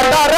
guardare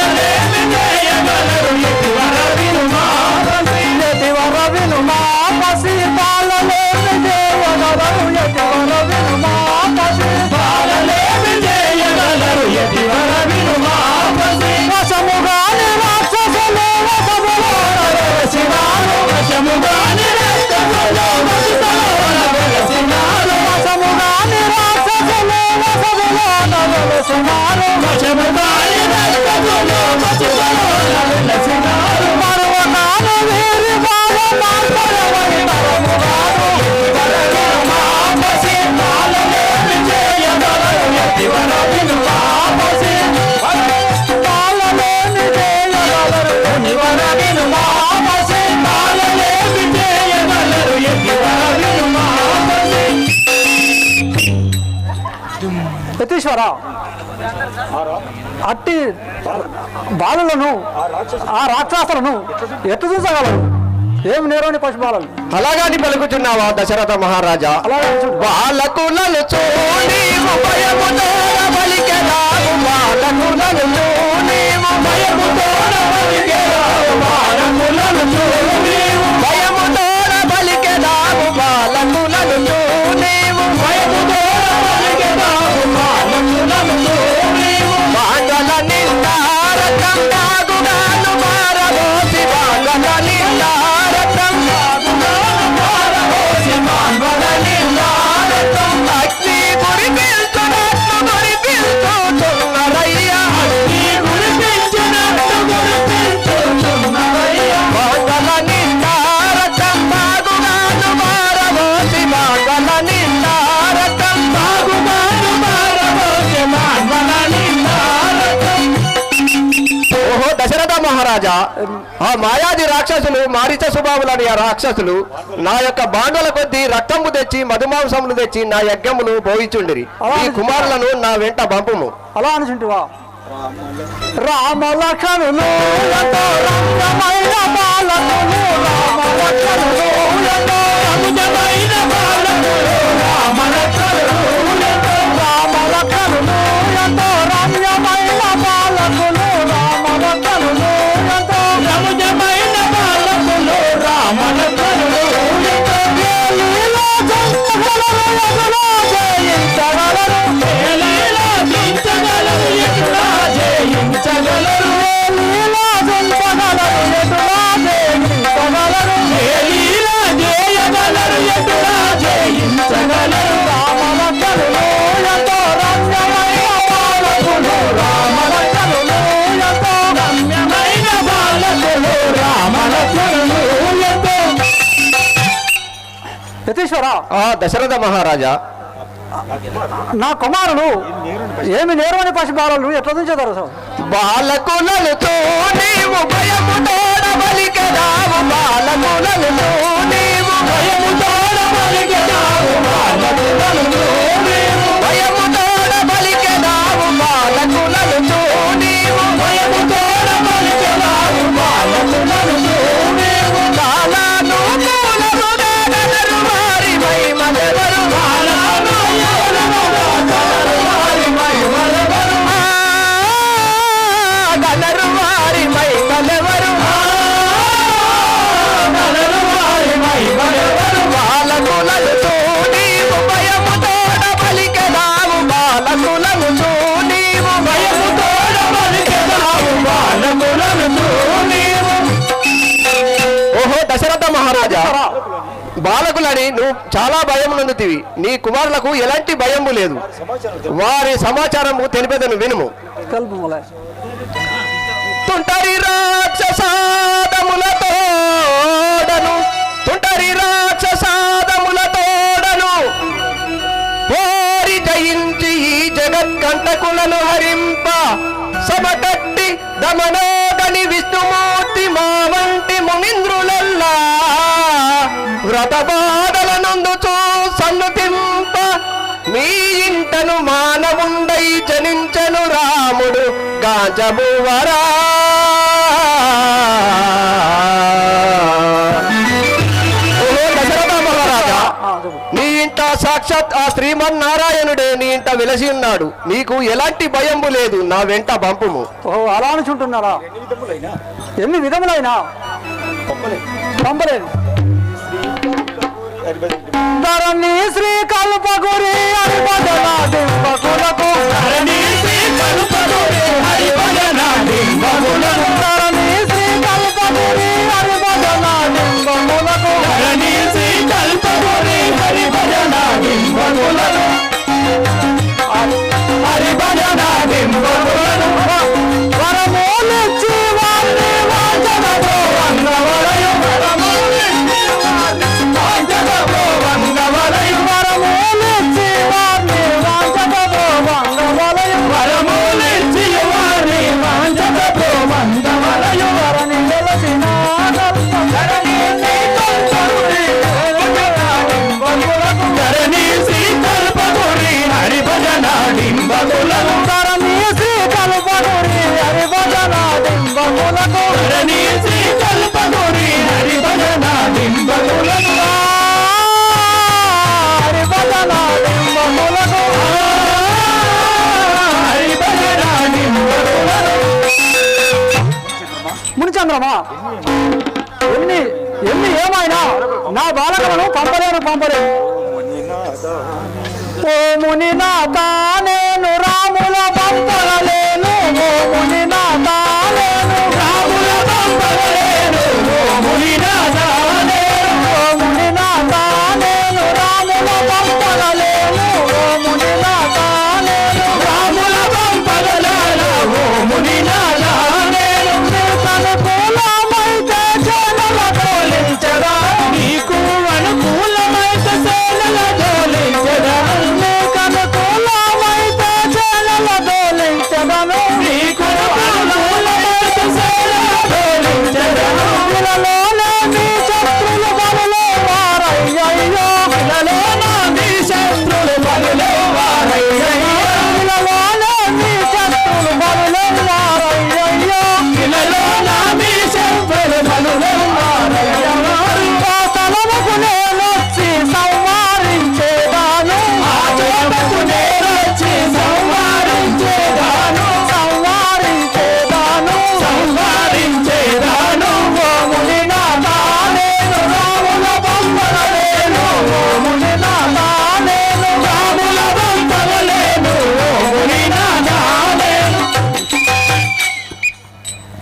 ఈశ్వర అట్టి బాలులను ఆ రాక్షసులను ఎట్టు చూసగలరు? ఏం నేరని పశుపాలన అలాగని పలుకుతున్నావా దశరథ మహారాజా? వాళ్ళకు నలు చూడి ఉపయము బలికెరా వాళ్ళకు ఆ మాయాది రాక్షసులు మారిత స్వభావులని ఆ రాక్షసులు నా యొక్క బాండల కొద్దీ రక్తము తెచ్చి మధుమాంసములు తెచ్చి నా యజ్ఞమును భోగించుండిరి. ఈ కుమారులను నా వెంట పంపుము. అలా అనుకుంటువా రామ రామలకను సిద్ధేశ్వర దశరథ మహారాజా. నా కుమారుడు ఏమి నేర్వని పసి బాలలు ఎట్లా దించేదారు సార్? బాలకులతో నీవు భయము బాలకులతో బాలకులని నువ్వు చాలా భయం నందుతీవి. నీ కుమారులకు ఎలాంటి భయము లేదు. వారి సమాచారము తెలిపేదను వినుము. తుంటరి రాక్షసాదములతోడను తుంటరి రాక్షసాదములతోడను పోరి జయించి ఈ జగత్కంటకులను హరింప. సమకట్టి దమనోదని విష్ణుమూర్తి మా వంటి మునింద్రులల్లా గతబాధలనందుచూ సన్నుతింప మీ ఇంటను మానవుండై జనించను రాముడు గాజబువరా నీ ఇంట సాక్షాత్ ఆ శ్రీమన్నారాయణుడే నీ ఇంత విలసి ఉన్నాడు. నీకు ఎలాంటి భయంబు లేదు నా వెంట బంపుము ఓ అలా అనుచుంటున్నారా? ఎన్ని విధములైనా? పంపలేదు. ధరణి శ్రీ కల్పగురి హరిపదలా దింపకులకు ధరణి కేంద్రమా ఎన్ని ఎన్ని ఏమైనా? నా బాలకలను పంపలేను పంపలేను. ఓ ముని నా తానేను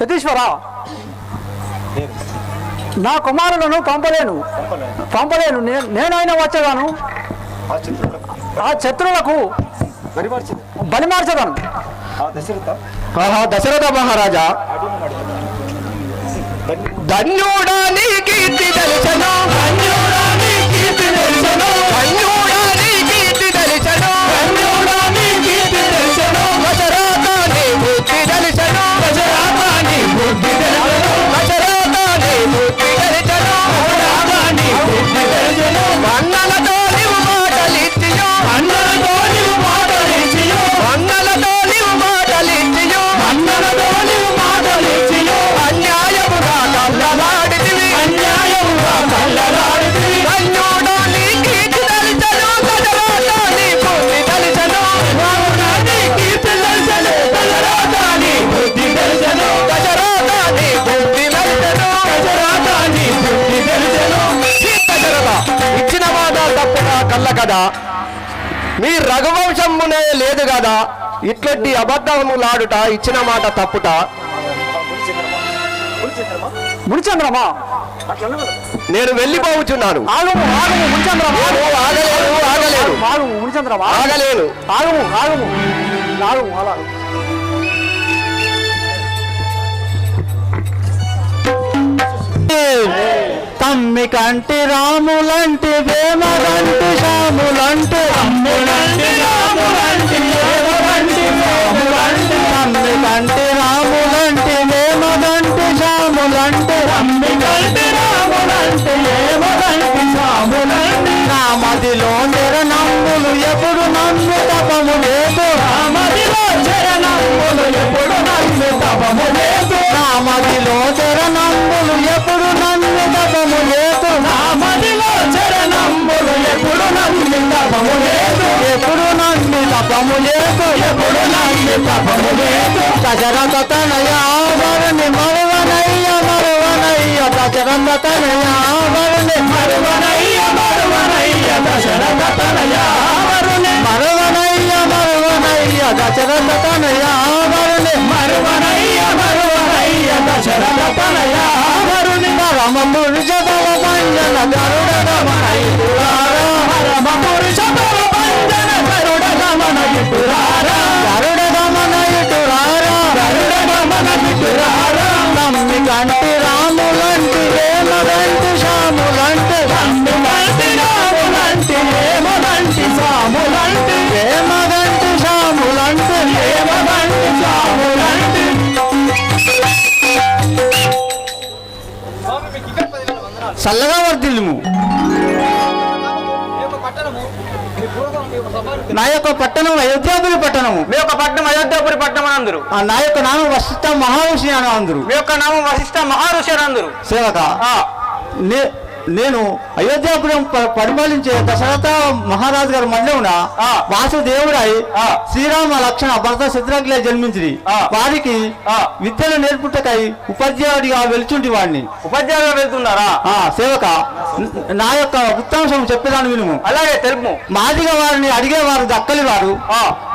యతీశ్వర నా కుమారులను పంపలేను. పంపలేను. నేనైనా వచ్చేదాను. ఆ శత్రువులకు. బలిమార్చదాను. దశరథ. మహారాజా. ధన్యుడానికి దర్శనం. ఇట్లాంటి అబద్ధములాడుట ఇచ్చిన మాట తప్పుట. మునిచంద్రమా? నేను వెళ్ళిపోవచ్చున్నాను ఆగము ఆగము మునిచంద్రమా? తమ్మి కంటి రాములంటి వేమలంటి రాములంటి అమ్ములంటి తమ్మి కంటి రాములంటి వేమగంటి శాములంటి తమ్మి కంటి రాములంటి వేమగంటి శాములంటి నా మదిలో నమ్ములు ఎప్పుడు నమ్ము తపము లేదు. నా మదిలో నమ్ములు ఎప్పుడు నమ్ము తపము లేదు. నా మదిలో నమ్ములు ఎప్పుడు నమ్ము తపము లేదు. నా మదిలో నమ్ములు ఎప్పుడు నమ్మి తపము లేదు. ఎప్పుడు నమ్మి తపము లేదు. ఎప్పుడు నమ్మి తపము లేదు దశరథ తనయ వరుని మరువనయ్య మరువనయ్య దశరథ తనయ వరుని మరువనయ్య మరువనయ్య దశరథ తనయ వరుని మరువనయ్య మరువనయ్య దశరథ తనయ వరుని మరువనయ్య మరువనయ్య దశరథ తనయ వరుని పరమ పురుష భవ భంజన గరుడ రమణ ఇటురారా పరమ పురుష భవ భంజన గరుడ రమణ ఇటురారా నా యొక్క పట్టణం అయోధ్యాపురి పట్టణము మీ యొక్క పట్టణం అయోధ్యాపురి పట్టణం అని అందరు. ఆ నా యొక్క నామం వశిష్ట మహావిషి అని అందరు. మీ యొక్క నామం వశిష్ట మహారుషి అని అందరు. సేవక నే- నేను అయోధ్యాపురం పరిపాలించే దశరథ మహారాజు గారి ఆ. వాసుదేవుడై. శ్రీరామ లక్షణ భరత శత్రుఘ్నులే జన్మించింది. వారికి ఆ. విద్యలు నేర్పుటకై ఉపాధ్యాయుడిగా వెలుచుంటి వాడిని ఉపాధ్యాయులుగా వెళ్తున్నారా ఆ సేవక న- యొక్క వృత్తాంశం చెప్పేదాన్ని వినుము అలాగే తెలుపు మాదిగ వారిని అడిగేవారు దక్కలి వారు.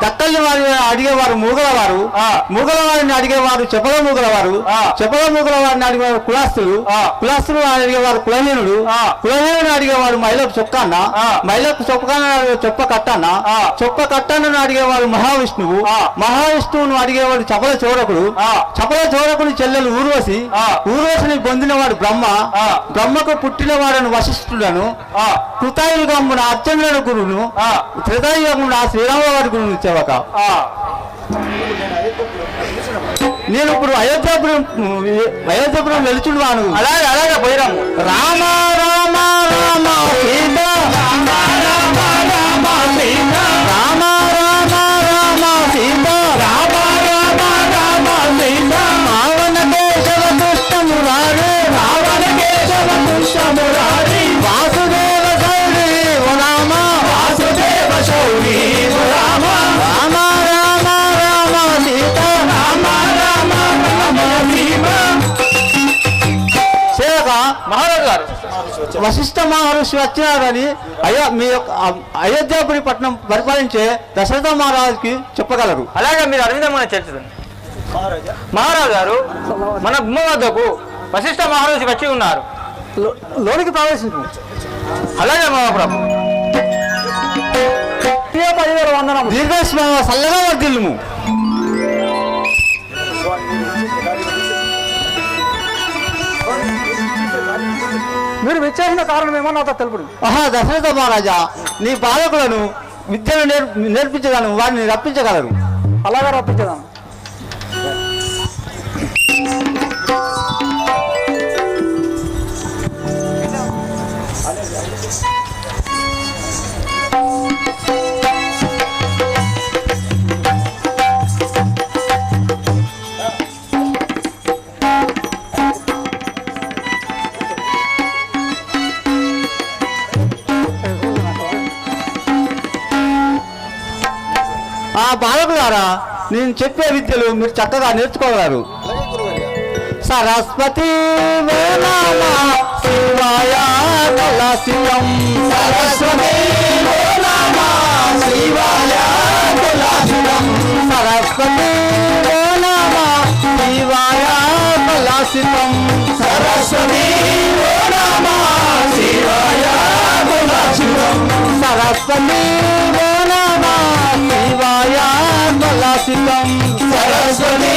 దక్కలి వారిని అడిగేవారు మూగల వారు ఆ. మూగల వారిని అడిగేవారు చెప్పల మూగల వారు. చెప్పల మూగల వారిని అడిగేవారు కులాస్తులు. కులాస్తులు అడిగేవారు కులహీనుడు ఆ. కులహీనుడు అడిగేవాడు మహిళకు చొక్కాన్న. మహిళకు చొక్కాన చొప్ప కట్టన్న. చొప్ప కట్టన్నను అడిగేవాడు మహావిష్ణువు. మహావిష్ణువును అడిగేవాడు చపల చోరకుడు ఆ. చపల చోరకుని చెల్లెలు ఊర్వశి. ఊర్వశిని పొందినవాడు బ్రహ్మ ఆ. బ్రహ్మకు పుట్టినవాడను వశిష్ఠుడను. కృతాయుగమున అర్చనుల గురును ఆ. త్రేతాయుగమున శ్రీరామవారి గురును సేవక ఆ. నేను ఇప్పుడు అయోధ్యాపురం అయోధ్యాపురం వెలుచున్నాను అలాగే అలాగే పోయిరాము రామ రామ రామ వశిష్ఠ మహర్షి వచ్చినారని అయో మీ యొక్క అయోధ్యాపురి పట్టణం పరిపాలించే దశరథ మహారాజుకి చెప్పగలరు. అలాగే మీరు అరవిందమైన చర్చించండి మహారాజు గారు మన గుమ్మ వద్దకు వశిష్ఠ మహారాజు వచ్చి ఉన్నారు. లోనికి ప్రవేశించు అలాగే మహాప్రభు. పదివేల వందనం దీర్ఘస్మ చల్లగా వర్దిల్లుము మీరు విచ్చేసిన కారణం ఏమో నాతో తెలుపుడు. ఆహా దశరథ మహారాజా నీ బాలకులను విద్యను నేర్ నేర్పించగలను వారిని రప్పించగలరు అలాగా రప్పించగలను. ద్వారా నేను చెప్పే విద్యలు మీరు చక్కగా నేర్చుకోగలరు. సరస్వతి శివాయ శివం. సరస్వతి శివాయ సరస్వతి శివాయ కళాశివం సరస్వతి కలాసితం సరస్వతి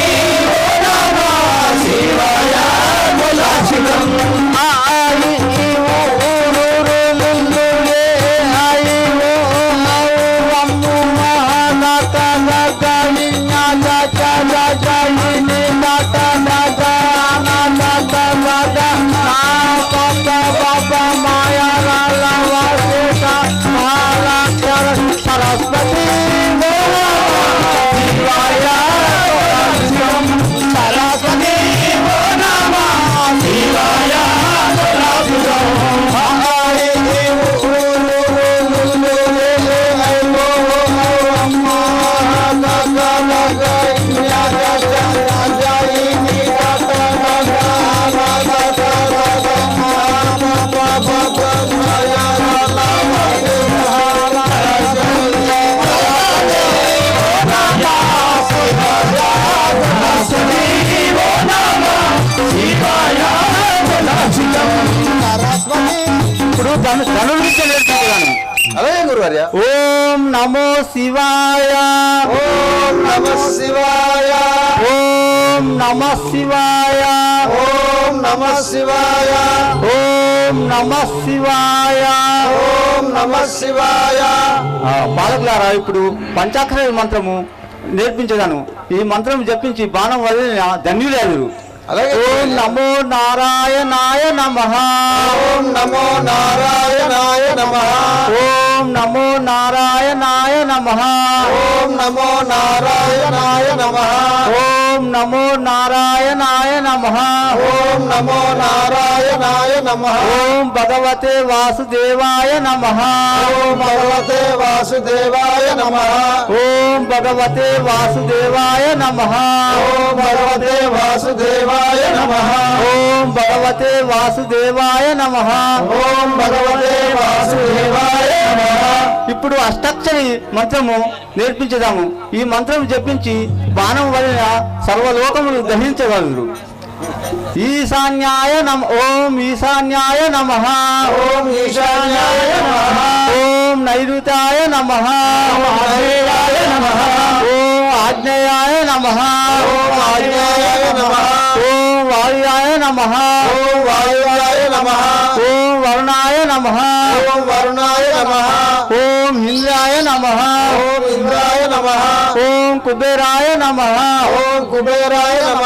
గురువర్య ఓం నమో శివాయ. ఓం నమ శివాయ. ఓం నమ శివాయ. ఓం నమ శివాయ. ఓం నమ శివాయ. ఓం నమ శివాయ. బాలకులారా ఇప్పుడు పంచాక్షర మంత్రము నేర్పించగాను ఈ మంత్రం జపించి బాణం వదిలిన ధన్యులేదు ఓం నమో నారాయణాయ నమ. ఓం నమో నారాయణాయ నమ. ఓం నమో నారాయణాయ నమ ఓం నమో నారాయణాయ నమ ఓం నమో నారాయణాయ నమ ఓం నమో నారాయణాయ నమ ఓం భగవతే వాసుదేవాయ నమ ఓం భగవతే వాసుదేవాయ నమ ఓం భగవతే వాసుదేవాయ నమ ఓం భగవతే వాసుదేవాయ నమ ఓం భగవతే వాసుదేవాయ నమ ఓం భగవతే వాసుదేవాయ నమ ఇప్పుడు అష్టాక్షరి మంత్రము నేర్పించదాము. ఈ మంత్రం జపించి బాణం వలన సర్వలోకములు దహించగలరు ఈశాన్యాయ నమ ఓం ఈశాన్యాయ నమ. ఓం ఈశాన్యాయ నమ. ఓం నైరుతాయ నమ. ఓం ఆగ్నేయాయ నమ. ఓం ఆగ్నేయాయ నమః. ఓం వాయుయాయ నమ. ఓం వాయువాయ నమ. నమ. ఓం వరుణాయ నమ. ఓం ఇంద్రాయ నమ. ఓం ఇంద్రాయ నమ. ఓం కుబేరాయ నమ. ఓం కుబేరాయ నమ.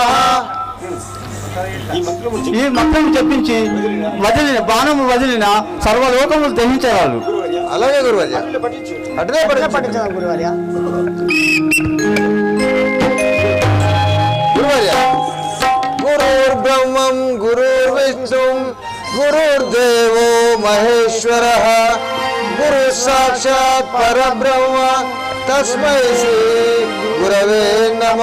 ఈ మంత్రం చెప్పించి వదిలిన బాణము వదిలిన సర్వలోకములు దహించగలరు అలాగే గురువర్య. అటునే పట్టించాలి గురువర్య. గురువర్య. గురుర్బ్రహ్మం గురుర్విష్ణుం గురుర్దేవో మహేశ్వర గురు సాక్షాత్ పరబ్రహ్మ తస్మై శ్రీ గురవే నమ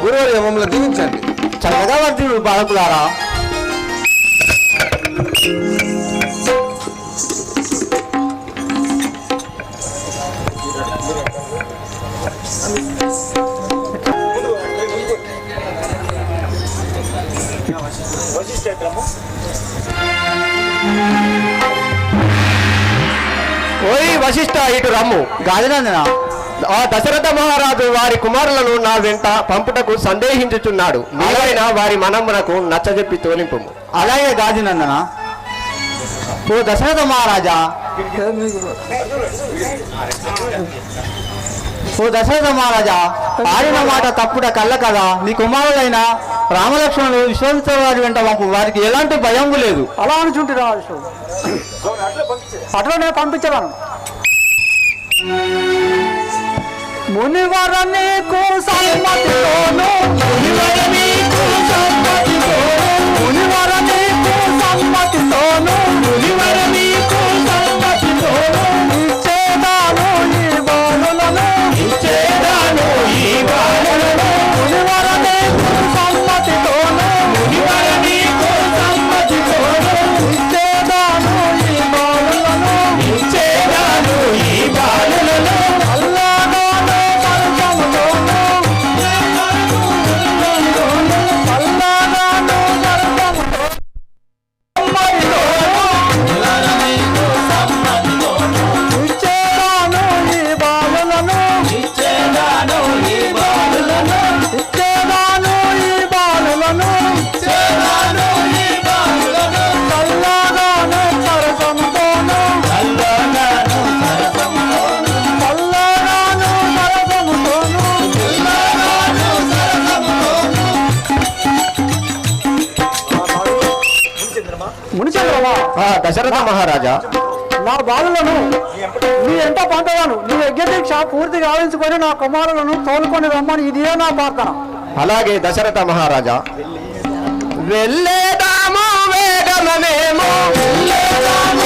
గురువర్య మమ్మల్ని దీవించండి చల్లగా వర్తిడు బాలకులారా వశిష్ఠ ఇటు రమ్ము. గాజనందన? ఆ దశరథ మహారాజు వారి కుమారులను నా వెంట పంపుటకు సందేహించుచున్నాడు. నీవైనా వారి మనమునకు నచ్చజెప్పి తోలింపు. అలాగే గాజనందన? ఓ దశరథ మహారాజా. ఓ దశరథ మహారాజా ఆడిన మాట తప్పుడ కళ్ళ కదా? నీ కుమారులైన రామలక్ష్మణులు విశ్వామిత్ర వారి వెంట మాకు వారికి ఎలాంటి భయం లేదు. అలా అనుచుంటే రావచ్చు అట్లనే పంపించవాను మునివర నీకు సమ్మతితోను మునివర నీకు దశరథ మహారాజా. నా బాలులను నీ ఎంట పంపగాను నీ యజ్ఞదీక్ష పూర్తి గావించుకొని నా కుమారులను తోలుకొని రమ్మని ఇదే నా ప్రార్థన. అలాగే దశరథ మహారాజా. వెళ్ళేదాము వేగమనేమో. వెళ్ళేదాము